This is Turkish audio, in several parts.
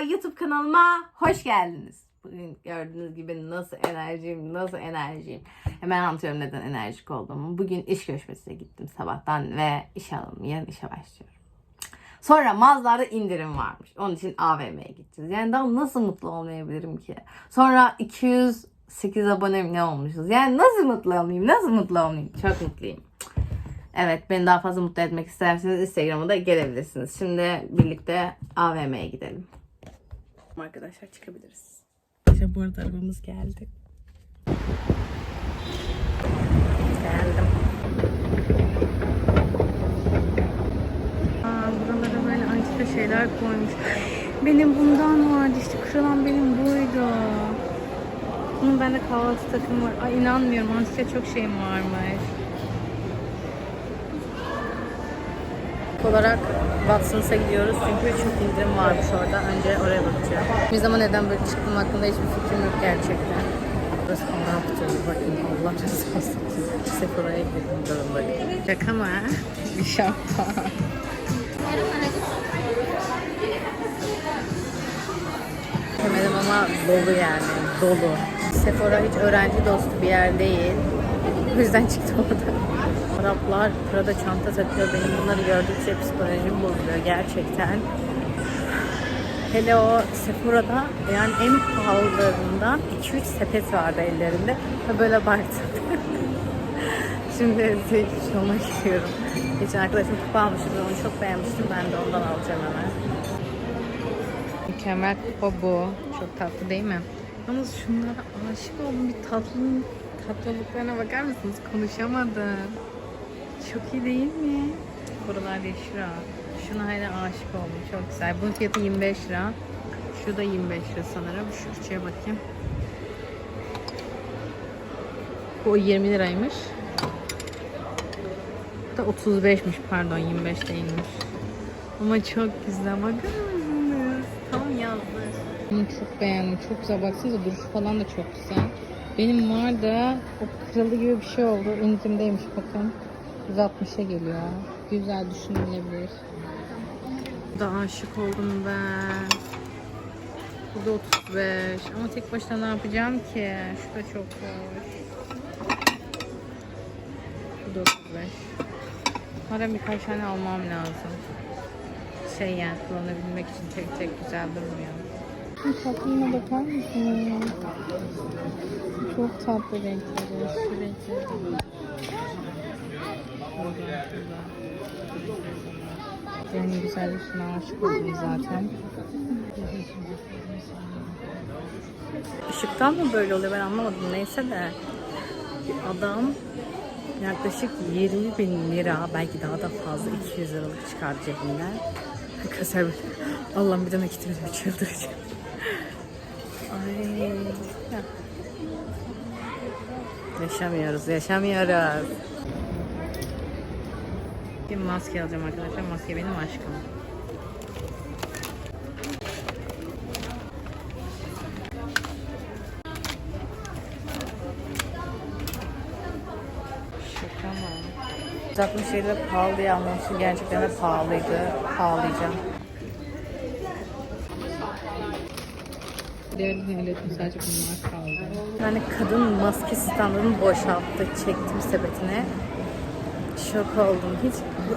YouTube kanalıma hoş geldiniz. Bugün gördüğünüz gibi nasıl enerjiyim, nasıl enerjiyim. Hemen anlatıyorum neden enerjik olduğumu. Bugün iş görüşmesine gittim sabahtan ve iş alımı, yarın işe başlıyorum. Sonra mağazalarda indirim varmış. Onun için AVM'ye gideceğiz. Yani daha nasıl mutlu olmayabilirim ki? Sonra 208 abone ne olmuşuz? Yani nasıl mutlu olmayayım? Nasıl mutlu olmayayım? Çok mutluyum. Evet beni daha fazla mutlu etmek isterseniz Instagram'a da gelebilirsiniz. Şimdi birlikte AVM'ye gidelim. Arkadaşlar çıkabiliriz. İşte bu arada arabamız geldi. Geldim. Aa, buralara böyle antika şeyler koymuş. Benim bundan vardı işte kırılan benim buydu. Bunun bende kahvaltı takımı var. Ay inanmıyorum antika çok şeyim varmış. Olarak Watson's'a gidiyoruz çünkü çok indirim varmış orada. Önce oraya bakacağım. Bir zaman neden böyle çıktım hakkında hiçbir fikrim yok gerçekten. Burası ne yapacağız bakayım Allah rızası için. Sephora'ya girdim durumda. Şaka mı? Bir şampuan. Demedim ama dolu yani dolu. Sephora hiç öğrenci dostu bir yer değil. O yüzden çıktım oradan. Araplar Prada çanta takıyor. Benim bunları gördükçe psikolojim bozuluyor gerçekten. Hele o Sephora'da yani en pahalılarından 2-3 sepet vardı ellerinde. Ve böyle baktım. Şimdi hiç olmak istiyorum. Geçen arkadaşım kupa almıştı. Onu çok beğenmiştim. Ben de ondan alacağım hemen. Mükemmel kupa bu. Çok tatlı değil mi? Yalnız şunlara aşık oldum. Bir tatlı tatlılıklarına bakar mısınız? Konuşamadım. Çok iyi değil mi? Korular 5 lira. Şuna hala aşık oldum. Çok güzel. Bunun fiyatı 25 lira. Şu da 25 lira sanırım. Şu üçe bakayım. Bu 20 liraymış. Bu da 35'miş pardon 25 değilmiş. Ama çok güzel? Tam yazdı. Bunu çok beğendim. Çok güzel. Baksanıza duruşu falan da çok güzel. Benim var da o kırıldı gibi bir şey oldu. İndirimdeymiş bakın. 160'a geliyor. Güzel düşünülebilir. Da aşık oldum ben. Bu da 35. Ama tek başına ne yapacağım ki? Şu da çok hoş. Bu da 35. Umarım birkaç tane almam lazım. Şey yani kullanabilmek için tek tek güzel durmuyor. Tatlına bakar mısınız? Çok tatlı renkleri. Şu renkleri. Yani güzellikine aşık oldum zaten. Işıktan mı böyle oluyor ben anlamadım. Neyse de bir adam yaklaşık 20 bin lira belki daha da fazla 200 liralık çıkardı cebinden. Kasar Allah'ım bir de nakit veriyor çıldıracağım. Ay. Ya. Yaşamıyoruz, yaşamıyoruz. Bir maske alacağım arkadaşlar. Maske benim aşkım. Şaka mı? 160 lira pahalı diye anlamıştım. Gerçekten de pahalıydı. Pahalayacağım. Diğer devletin sadece bunlar kaldı. Yani kadın maske standını boşalttı. Çektim sepetine. Şok oldum. Hiç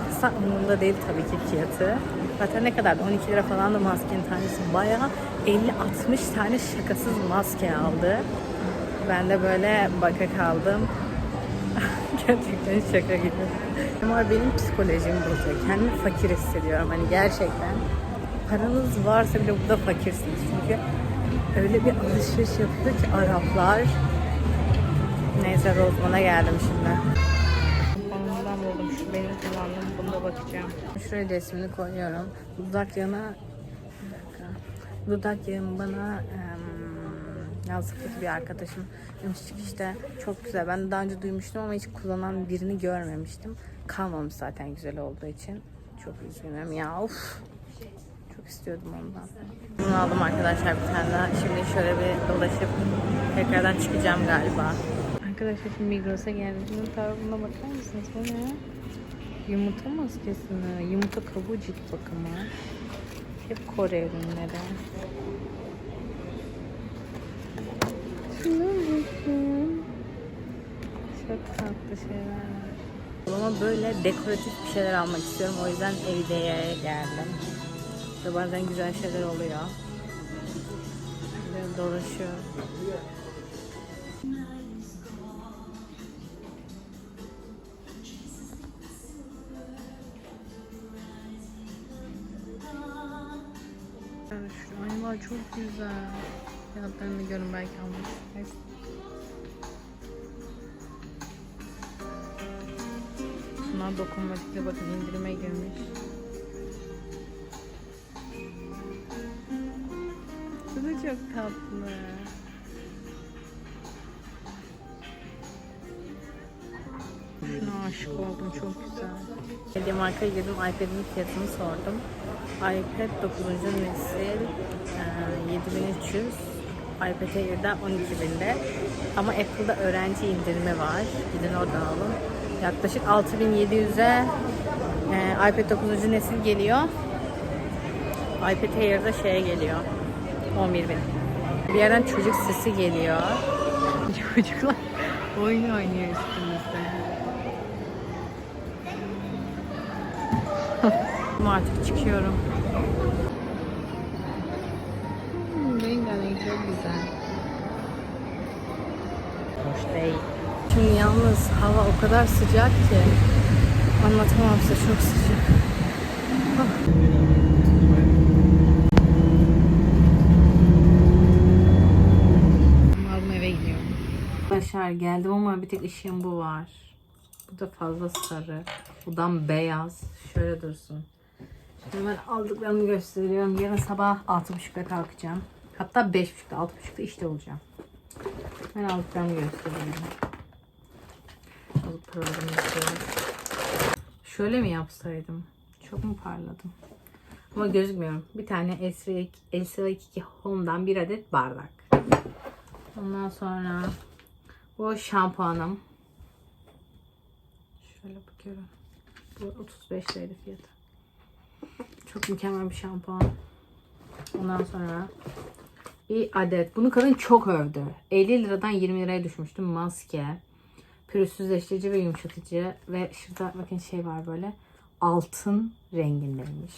asla umurumda değil tabii ki fiyatı. Zaten ne kadardı? 12 lira falan da maskenin tanesi. Bayağı 50-60 tane şakasız maske aldı. Ben de böyle baka kaldım. gerçekten şaka gibi. Ama benim psikolojim bozuyor. Kendimi fakir hissediyorum. Hani gerçekten. Paranız varsa bile burada fakirsiniz. Çünkü öyle bir alışveriş yapıyor ki Araplar. Neyse Rozman'a geldim şimdi. Bakacağım. Şuraya resmini koyuyorum. Dudak dakika. Dudak yağım bana em, yazlıktaki bir arkadaşım demiştik işte çok güzel. Ben daha önce duymuştum ama hiç kullanan birini görmemiştim. Kalmamış zaten güzel olduğu için. Çok üzgünüm ya of. Çok istiyordum ondan. Bunu aldım arkadaşlar bir tane daha. Şimdi şöyle bir dolaşıp tekrardan çıkacağım galiba. Arkadaşlar şimdi Migros'a geldim. Bunun tarafına bakar mısınız? Bu ne? Yumurta maskesi mi? Yumurta kabuğu cilt bakımı. Hep Kore ürünleri. Şuna bakın. Çok tatlı şeyler var. Ama böyle dekoratif bir şeyler almak istiyorum. O yüzden Evide'ye geldim. Burada bazen güzel şeyler oluyor. Böyle dolaşıyorum. Çok güzel. Fiyatlarını görün belki almak istersin. Şunlar dokunmatikle bakın indirime girmiş. Bu da çok tatlı. Aşık oldum çok güzel. Hediye markaya girdim iPad'in fiyatını sordum. iPad 9. nesil e, 7300 iPad Air'de 12000'de ama Apple'da öğrenci indirimi var. Gidin oradan alın. Yaklaşık 6700'e e, iPad 9. nesil geliyor. iPad Air'da şeye geliyor. 11.000. Bir yerden çocuk sesi geliyor. Çocuklar oyun oynuyor üstümüzde. Ama artık çıkıyorum. Hmm, rengarenk çok güzel. Hoş değil. Şimdi yalnız hava o kadar sıcak ki anlatamam size çok sıcak. Ah. Arkadaşlar geldim ama bir tek ışığım bu var. Bu da fazla sarı. Budan beyaz. Şöyle dursun. Şimdi ben aldıklarımı gösteriyorum. Yarın sabah 6.30'da kalkacağım. Hatta 5.30'da 6.30'da işte olacağım. Ben aldıklarımı gösteriyorum. Alıp paralarımı gösteriyorum. Şöyle mi yapsaydım? Çok mu parladım? Ama gözükmüyorum. Bir tane LCD2 Home'dan bir adet bardak. Ondan sonra bu şampuanım. Şöyle bakıyorum. Bu 35 liraydı fiyatı. Çok mükemmel bir şampuan. Ondan sonra bir adet. Bunu kadın çok övdü. 50 liradan 20 liraya düşmüştüm. Maske. Pürüzsüzleştirici ve yumuşatıcı. Ve şurada bakın şey var böyle. Altın rengindeymiş.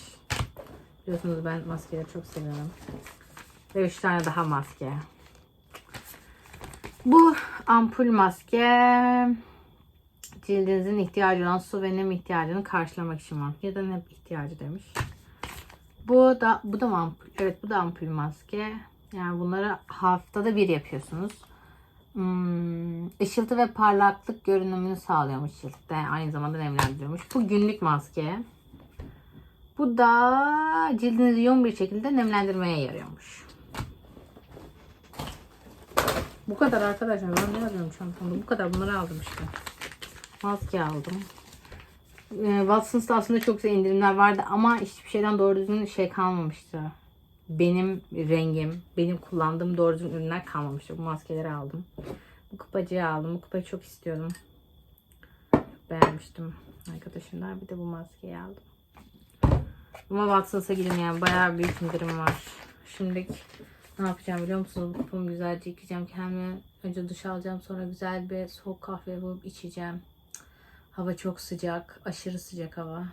Biliyorsunuz ben maskeleri çok seviyorum. Ve 3 tane daha maske. Bu ampul maske cildinizin ihtiyacı olan su ve nem ihtiyacını karşılamak için var. Ya da nem ihtiyacı demiş. Bu da bu da ampul? Evet bu da ampul maske. Yani bunları haftada bir yapıyorsunuz. Hmm, ışıltı ve parlaklık görünümünü sağlıyormuş ciltte. Aynı zamanda nemlendiriyormuş. Bu günlük maske. Bu da cildinizi yoğun bir şekilde nemlendirmeye yarıyormuş. Bu kadar arkadaşlar. Ben ne yazıyorum çantamda? Bu kadar bunları aldım işte. Maske aldım. Ee, Watsons'ta aslında çok güzel indirimler vardı ama hiçbir şeyden doğru düzgün şey kalmamıştı. Benim rengim, benim kullandığım doğru düzgün ürünler kalmamıştı. Bu maskeleri aldım. Bu kupacığı aldım. Bu kupayı çok istiyordum. Beğenmiştim arkadaşımlar. Bir de bu maskeyi aldım. Ama Watsons'a gidin yani bayağı büyük indirim var. Şimdi ne yapacağım biliyor musunuz? Kupamı güzelce yıkayacağım. Kendime önce duş alacağım. Sonra güzel bir soğuk kahve yapıp içeceğim. Hava çok sıcak. Aşırı sıcak hava.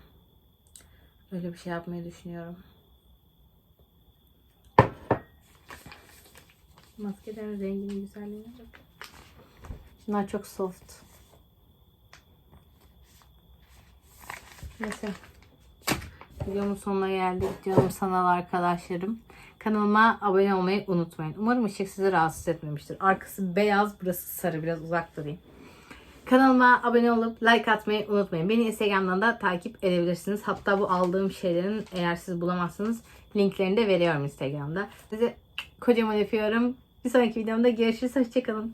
Öyle bir şey yapmayı düşünüyorum. Maskelerin renginin güzelliğine bak. Şunlar çok soft. Neyse. Videomun sonuna geldik canım sanal arkadaşlarım. Kanalıma abone olmayı unutmayın. Umarım ışık sizi rahatsız etmemiştir. Arkası beyaz, burası sarı. Biraz uzak durayım. Kanalıma abone olup like atmayı unutmayın. Beni Instagram'dan da takip edebilirsiniz. Hatta bu aldığım şeylerin eğer siz bulamazsanız linklerini de veriyorum Instagram'da. Size kocaman öpüyorum. Bir sonraki videomda görüşürüz. Hoşçakalın.